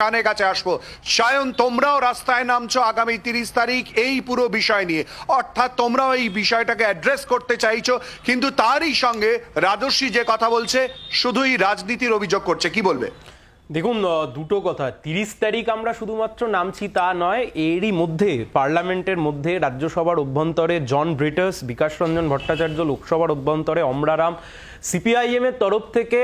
কানের কাছে আসব। সায়ন, তোমরাও রাস্তায় নামছো আগামী তিরিশ তারিখ এই পুরো বিষয় নিয়ে। অর্থাৎ তোমরাও এই বিষয়টাকে অ্যাড্রেস করতে চাইছো, কিন্তু তারই সঙ্গে রাজস্বী যে কথা বলছে, শুধুই রাজনীতির অভিযোগ করছে। কি বলবে? দেখুন দুটো কথা। তিরিশ তারিখ আমরা শুধুমাত্র নামছি তা নয়, এরই মধ্যে, পার্লামেন্টের মধ্যে রাজ্যসভার অভ্যন্তরে জন ব্রিটাস বিকাশ রঞ্জন ভট্টাচার্য লোকসভার অভ্যন্তরে অমরারাম সিপিআইএম এর তরফ থেকে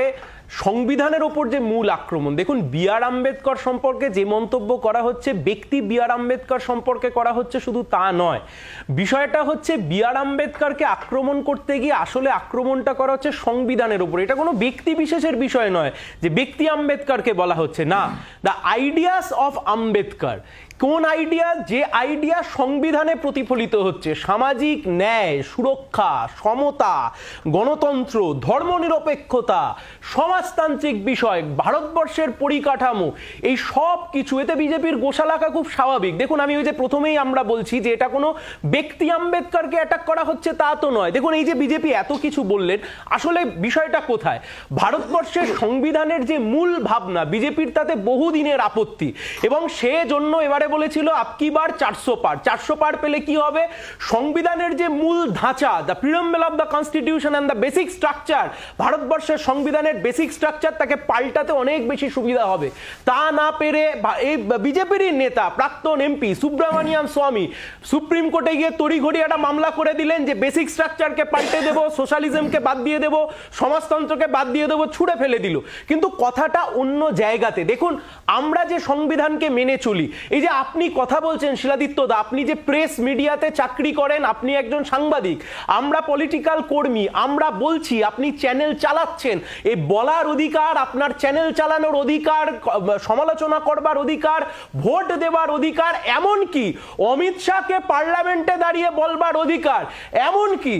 সংবিধানের ওপর যে মূল আক্রমণ, দেখুন বি আর আম্বেদকর সম্পর্কে যে মন্তব্য করা হচ্ছে, ব্যক্তি বি আর আম্বেদকর সম্পর্কে করা হচ্ছে শুধু তা নয়। বিষয়টা হচ্ছে বি আর আম্বেদকরকে আক্রমণ করতে গিয়ে আসলে আক্রমণটা করা হচ্ছে সংবিধানের উপর এটা কোনো ব্যক্তি বিশেষের বিষয় নয় যে ব্যক্তি আম্বেদকরকে বলা হচ্ছে। না দ্য আইডিয়াস অফ আম্বেদকর। কোন আইডিয়া? যে আইডিয়া সংবিধানে প্রতিফলিত হচ্ছে। সামাজিক ন্যায়, সুরক্ষা, সমতা, গণতন্ত্র, ধর্মনিরপেক্ষতা, সমাজতান্ত্রিক বিষয়, ভারতবর্ষের পরিকাঠামো, এই সব কিছু। এতে বিজেপির গোশালাকা খুব স্বাভাবিক। দেখুন, আমি ওই যে প্রথমেই আমরা বলছি যে এটা কোনো ব্যক্তি আম্বেদকরকে অ্যাটাক করা হচ্ছে তা তো নয়। দেখুন, এই যে বিজেপি এত কিছু বললেন, আসলে বিষয়টা কোথায়? ভারতবর্ষের সংবিধানের যে মূল ভাবনা, বিজেপির তাতে বহুদিনের আপত্তি এবং সে জন্য এবারে বলেছিল আপকি বার চারশো পার। চারশো পার পেলে কি হবে? সংবিধানের যে মূল ধাঁচা the preamble of the constitution and the basic structure ভারতবর্ষের সংবিধানের বেসিক স্ট্রাকচার তাকে পাল্টাতে অনেক বেশি সুবিধা হবে। তা না পেরে এই বিজেপিরই নেতা, প্রাক্তন এমপি সুব্রমণিয়াম স্বামী সুপ্রিম কোর্টে গিয়ে তড়িঘড়ি একটা মামলা করে দিলেন যে বেসিক স্ট্রাকচারকে পাল্টে দেবো সোশ্যালিজমকে বাদ দিয়ে দেবো, সমাজতন্ত্রকে বাদ দিয়ে দেবো, ছুঁড়ে ফেলে দিল। কিন্তু কথাটা অন্য জায়গাতে, দেখুন, আমরা যে সংবিধানকে মেনে চলি, এই যে আপনি কথা বলছেন শিলাদিত্য দা, আপনি যে প্রেস মিডিয়াতে চাকরি করেন, আপনি একজন সাংবাদিক, আমরা পলিটিক্যাল কর্মী, আমরা বলছি, আপনি চ্যানেল চালাচ্ছেন এই বলার অধিকার, আপনার চ্যানেল চালানোর অধিকার, সমালোচনা করবার অধিকার, ভোট দেবার অধিকার এমন কি অমিত শাহকে পার্লামেন্টে দাঁড়িয়ে বলবার অধিকার এমন কি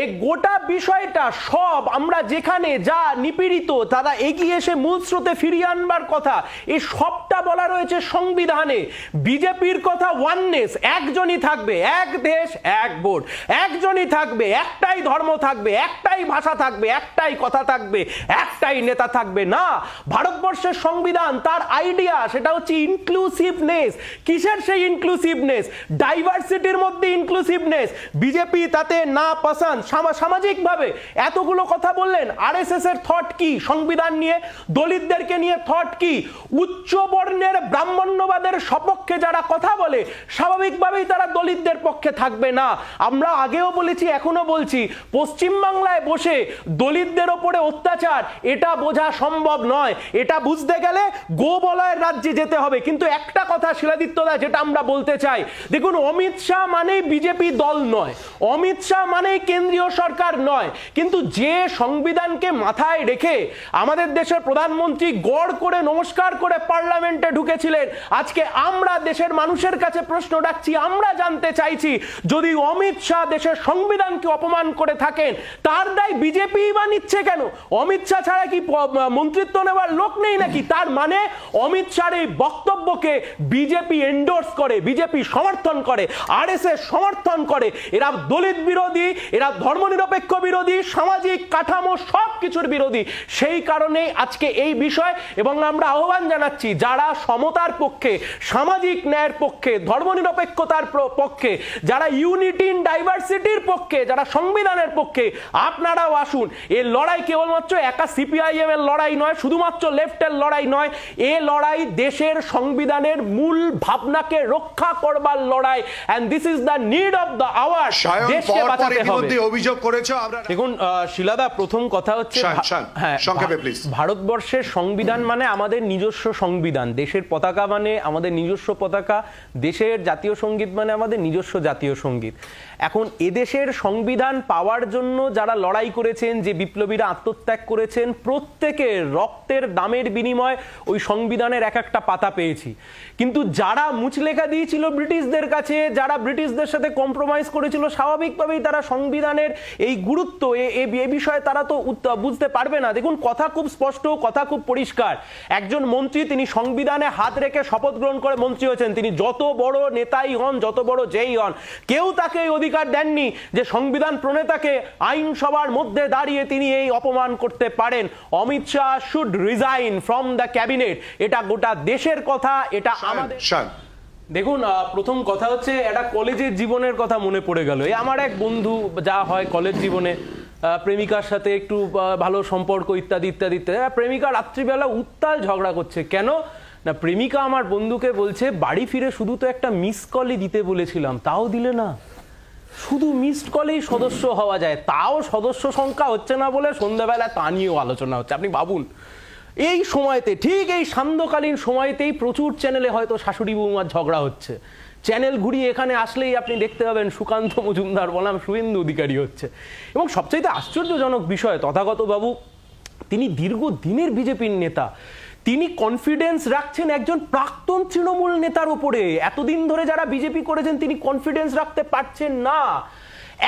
এই গোটা বিষয়টা সব আমরা যেখানে যা নিপীড়িত, তারা এগিয়ে এসে মূল স্রোতে ফিরিয়ে আনবার কথা এই সবটা বলা রয়েছে সংবিধানে। বিজেপির কথা ওয়াননেস একজনই থাকবে, এক দেশ, এক ভোট একজনই থাকবে, একটাই ধর্ম থাকবে, একটাই ভাষা থাকবে, একটাই কথা থাকবে, একটাই নেতা থাকবে। না, ভারতবর্ষের সংবিধান, তার আইডিয়া সেটা হচ্ছে ইনক্লুসিভনেস কিসের সেই ইনক্লুসিভনেস ডাইভার্সিটির মধ্যে ইনক্লুসিভনেস বিজেপি তাতে না পছন্দ সামাজিকভাবে এতগুলো কথা বললেন আরএসএস এর থট কি? সংবিধান নিয়ে, দলিতদেরকে নিয়ে থট কি? উচ্চ বর্ণের ব্রাহ্মণ্যবাদের সপক্ষে যারা কথা বলে, স্বাভাবিকভাবেই তারা দলিতদের পক্ষে থাকবে না। আমরা আগেও বলেছি এখনও বলছি, পশ্চিমবাংলায় বসে দলিতদের ওপরে অত্যাচার, এটা বোঝা সম্ভব নয়। এটা বুঝতে গেলে গোবলয়ের রাজ্যে যেতে হবে। কিন্তু একটা কথা শিলাদিত্যদা যেটা আমরা বলতে চাই, দেখুন, অমিত শাহ মানেই বিজেপি দল নয়, অমিত শাহ মানেই কেন্দ্রীয় সরকার নয়। কিন্তু যে সংবিধানকে মাথায় রেখে আমাদের দেশের প্রধানমন্ত্রী গড় করে, নমস্কার করে পার্লামেন্টে ঢুকেছিলেন, আজকে আমরা দেশের মানুষের কাছে প্রশ্ন রাখছি, আমরা জানতে চাইছি, যদি অমিত শাহ দেশের সংবিধানকে অপমান করে থাকেন, তার দায় বিজেপি বা নিচ্ছে কেন? অমিত শাহ ছাড়া কি মন্ত্রিত্ব নেওয়ার লোক নেই নাকি? তার মানে অমিত শাহর এই বক্তব্যকে বিজেপি এন্ডোর্স করে, বিজেপি সমর্থন করে আরএসএস সমর্থন করে। এরা দলিত বিরোধী, এরা ধর্মনিরপেক্ষ বিরোধী, সামাজিক কাঠামো সব কিছুর বিরোধী। সেই কারণে আজকে এই বিষয়, এবং আমরা আহ্বান জানাচ্ছি, যারা সমতার পক্ষে সামাজিক ন্যায়ের পক্ষে ধর্মনিরপেক্ষতার পক্ষে যারা ইউনিটি ইন ডাইভার্সিটির পক্ষে যারা সংবিধানের পক্ষে আপনারাও আসুন। এই লড়াই কেবলমাত্র একা সিপিআইএম এর লড়াই নয় শুধুমাত্র লেফটের লড়াই নয় এ লড়াই দেশের সংবিধানের মূল ভাবনাকে রক্ষা করবার লড়াই। And this is the need of the hour দেশকে বাঁচাতে হবে। অভিযোগ করেছ আমরা দেখুন শিলাদা প্রথম কথা হচ্ছে হ্যাঁ, সংক্ষেপে please। ভারতবর্ষের সংবিধান মানে আমাদের নিজস্ব সংবিধান। দেশের পতাকা মানে আমাদের নিজস্ব পতাকা দেশের জাতীয় সংগীত মানে আমাদের নিজস্ব জাতীয় সংগীত। এখন এদেশের সংবিধান পাওয়ার জন্য যারা লড়াই করেছেন, যে বিপ্লবীরা আত্মত্যাগ করেছেন, প্রত্যেকের রক্তের দামের বিনিময় ওই সংবিধানের এক একটা পাতা পেয়েছি। কিন্তু যারা মুচলেখা দিয়েছিল ব্রিটিশদের কাছে, যারা ব্রিটিশদের সাথে কম্প্রোমাইজ করেছিল, স্বাভাবিকভাবেই তারা সংবিধানের এই গুরুত্ব, এ- বিষয়ে তারা তো বুঝতে পারবে না। দেখুন, কথা খুব স্পষ্ট, কথা খুব পরিষ্কার। একজন মন্ত্রী, তিনি সংবিধানে হাত রেখে শপথ গ্রহণ করে মন্ত্রী হয়েছেন। তিনি যত বড় নেতাই হন যত বড় যেই হন কেউ তাকে এই অধিকার দেননি যে সংবিধান প্রণেতাকে আইনসভার মধ্যে দাঁড়িয়ে তিনি এই অপমান করতে পারেন। Amit Shah should resign from the cabinet এটা গোটা দেশের কথা এটা আমাদের দেখুন প্রথম কথা হচ্ছে একটা কলেজের জীবনের কথা মনে পড়ে গেল। এই আমার এক বন্ধু যা হয় কলেজ জীবনে প্রেমিকার সাথে একটু ভালো সম্পর্ক ইত্যাদি ইত্যাদি ইত্যাদি। প্রেমিকা রাত্রিবেলা উত্তাল ঝগড়া করছে। কেন? না, প্রেমিকা আমার বন্ধুকে বলছে, বাড়ি ফিরে শুধু তো একটা মিস কলই দিতে বলেছিলাম, তাও দিলে না। শুধু মিসড কলেই সদস্য হওয়া যায়, তাও সদস্য সংখ্যা হচ্ছে না বলে সন্ধ্যাবেলা তা নিয়েও আলোচনা হচ্ছে। আপনি ভাবুন, এই সময়তে, ঠিক এই সান্ধ্যকালীন সময়তেই প্রচুর চ্যানেলে হয়তো শাশুড়ি বৌমার ঝগড়া হচ্ছে। চ্যানেল ঘুরিয়ে এখানে আসলেই আপনি দেখতে পাবেন সুকান্ত মজুমদার, বনাম শুভেন্দু অধিকারী হচ্ছে। এবং সবচাইতে আশ্চর্যজনক বিষয়, তথাগত বাবু, তিনি দীর্ঘদিনের বিজেপির নেতা। তিনি কনফিডেন্স রাখছেন একজন প্রাক্তন তৃণমূল নেতার উপরে। এতদিন ধরে যারা বিজেপি করেছেন, তিনি কনফিডেন্স রাখতে পারছেন না।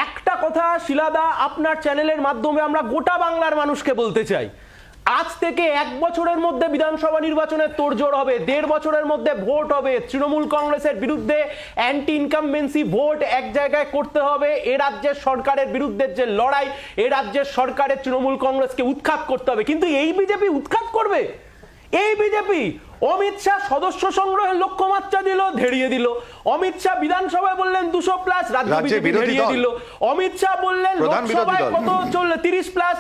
একটা কথা শিলাদা আপনার চ্যানেলের মাধ্যমে আমরা গোটা বাংলার মানুষকে বলতে চাই। আজ থেকে এক বছরের মধ্যে বিধানসভা নির্বাচনের তোড়জোড় হবে, দেড় বছরের মধ্যে ভোট হবে। তৃণমূল কংগ্রেসের বিরুদ্ধে অ্যান্টি ইনকামবেন্সি ভোট এক জায়গায় করতে হবে। এ রাজ্যের সরকারের বিরুদ্ধে যে লড়াই, এ রাজ্যের সরকারের তৃণমূল কংগ্রেসকে উৎখাত করতে হবে। কিন্তু এই বিজেপি উৎখাত করবে? এই বিজেপি অমিত শাহ সদস্য সংগ্রহের লক্ষ্যমাত্রা দিল ধেড়িয়ে দিল। অমিত শাহ বিধানসভায় বললেন দুশো প্লাস রাজ্য বিজেপি ধেড়িয়ে দিল। অমিত শাহ বললেন লোকসভায় কত চললে তিরিশ প্লাস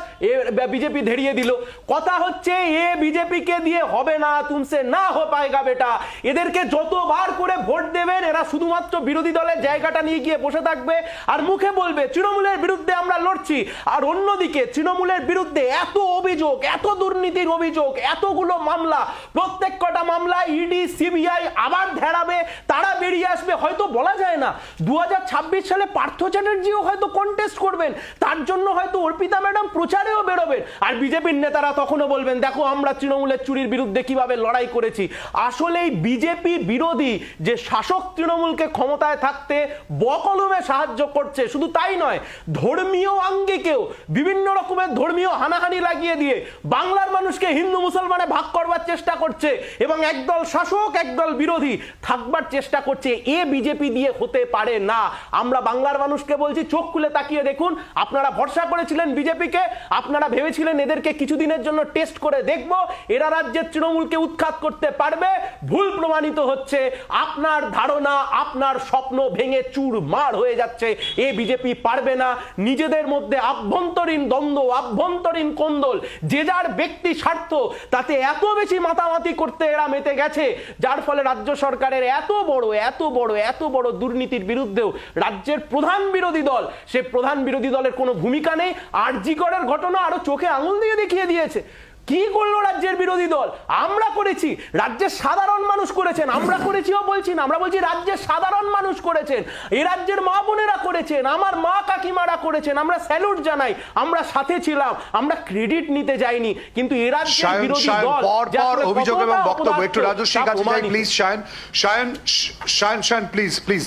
বিজেপি ধেড়িয়ে দিল। কথা হচ্ছে এ বিজেপিকে দিয়ে হবে না তুমসে না হো পায়গা বেটা। এদেরকে যতবার করে ভোট দেবেন এরা শুধুমাত্র বিরোধী দলের জায়গাটা নিয়ে গিয়ে বসে থাকবে। আর মুখে বলবে তৃণমূলের বিরুদ্ধে আমরা লড়ছি। আর অন্যদিকে তৃণমূলের বিরুদ্ধে এত অভিযোগ এত দুর্নীতির অভিযোগ এতগুলো মামলা প্রত্যেক কটা মামলা ইডি সিবিআই আবার ধেড়াবে বেরিয়ে আসবে, হয়তো বলা যায় না। দু সালে পার্থ চ্যাটার্জিও হয়তো কন্টেস্ট করবেন। তার জন্য হয়তো অর্পিতা ম্যাডাম প্রচারেও বেরোবেন। আর বিজেপির নেতারা তখনও বলবেন, দেখো, আমরা তৃণমূলের চুরির বিরুদ্ধে কীভাবে লড়াই করেছি। আসলে এই বিজেপি বিরোধী যে শাসক তৃণমূলকে ক্ষমতায় থাকতে বকলমে সাহায্য করছে, শুধু তাই নয়, ধর্মীয় আঙ্গিকেও বিভিন্ন রকমের ধর্মীয় হানাহানি লাগিয়ে দিয়ে বাংলার মানুষকে হিন্দু মুসলমানে ভাগ করবার চেষ্টা করছে এবং একদল শাসক, একদল বিরোধী থাকবার চেষ্টা করছে। এ বিজেপি দিয়ে হতে পারে না। আমরা বাংলার মানুষকে বলছি, চোখ খুলে তাকিয়ে দেখুন, আপনারা ভরসা করেছিলেন বিজেপিকে, আপনারা ভেবেছিলেন এদেরকে কিছুদিনের জন্য টেস্ট করে দেখব, এরা রাজ্যের তৃণমূলকে উৎখাত করতে পারবে, ভুল প্রমাণিত হচ্ছে, আপনার ধারণা, আপনার স্বপ্ন ভেঙে চুর মার হয়ে যাচ্ছে, এ বিজেপি পারবে না, নিজেদের মধ্যে আভ্যন্তরীণ দ্বন্দ্ব, আভ্যন্তরীণ কোন্দল, যে যার ব্যক্তি স্বার্থ, তাতে এত বেশি মাতামাতি করতে এরা মেতে গেছে, যার ফলে রাজ্য সরকারের এত বড় এত বড় এত বড় দুর্নীতির বিরুদ্ধেও রাজ্যের প্রধান বিরোধী দল, সে প্রধান বিরোধী দলের কোনো ভূমিকা নেই আরজিকরের ঘটনা আরও চোখে আঙুল দিয়ে দেখিয়ে দিয়েছে। কি করল রাজ্যের বিরোধী দল? আমরা করেছি, রাজ্যের সাধারণ মানুষ করেছেন, আমরা করেছিও বলছি না, আমরা বলছি রাজ্যের সাধারণ মানুষ করেছেন। এ রাজ্যের মা বোনেরা করেছেন আমার মা কাকিমারা করেছেন আমরা স্যালুট জানাই আমরা সাথে ছিলাম আমরা ক্রেডিট নিতে যাইনি কিন্তু এরা বিরোধী দল পর অভিযোগ এবং বক্তব্য একটু রাজস্বী কাছে please Shayan Shayan Shayan Shayan please please